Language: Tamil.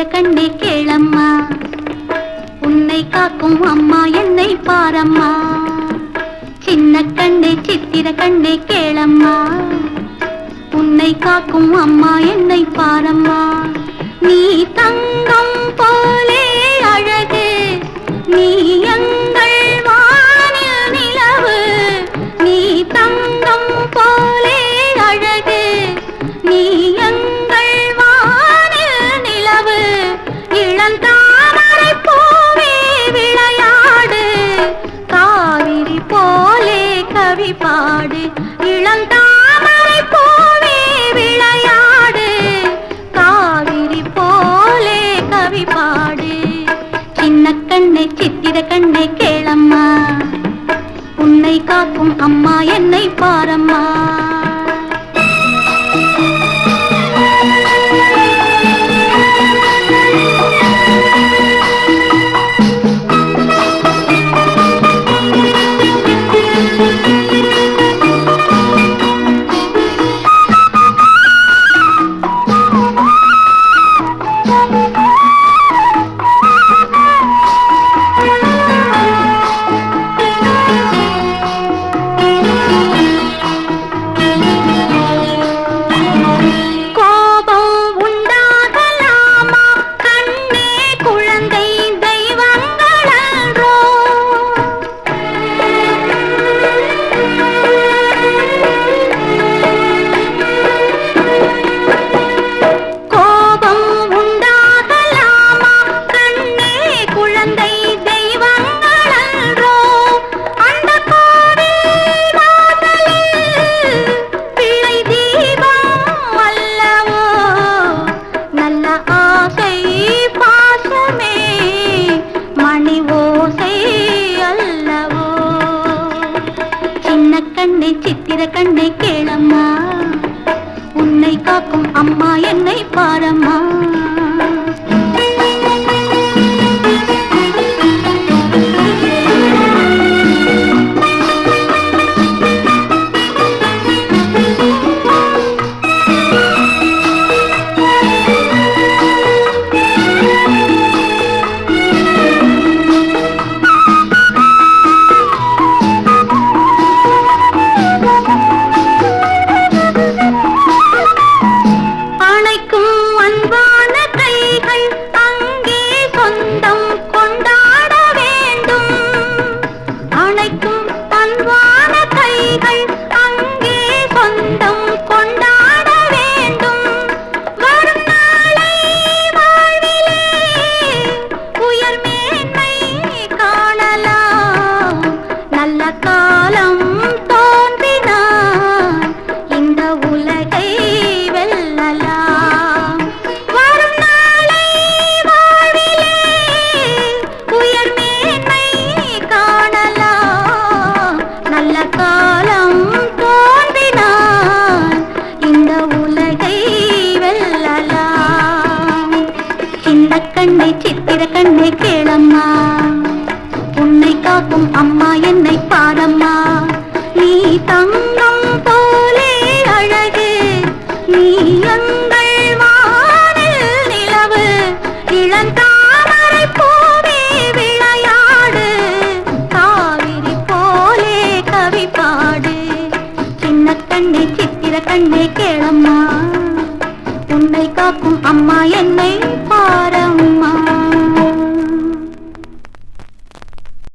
கண்ணே சித்திர கண்ணே கேளம்மா உன்னை காக்கும் அம்மா என்னை பாரம்மா சின்ன கண்ணே சித்திர கண்ணே கேளம்மா உன்னை காக்கும் அம்மா என்னை பாரம்மா நீ தங்கம் போலே பாடு இளந்தாமரை பூவே விளையாடு. காவிரி போலே கவி பாடு சின்ன கண்ணை சித்திர கண்ணை கேளம்மா. உன்னை காக்கும் அம்மா என்னை பாரம்மா. பாரம்மா என்னை பாரம்மா. என்னை சித்திர கண்ணை கேளம்மா. உன்னை காக்கும் அம்மா என்னை பாரம்மா நீ தங்கம் போலே அழகு. நீ எங்கள் வானில் நிலவு. இளந்தாமரை போவே விளையாடு. காவிரி போலே கவி பாடு சின்ன கண்ணே சித்திர கண்ணே கேளம்மா. உன்னை காக்கும் அம்மா என்னை பார் அம்மா.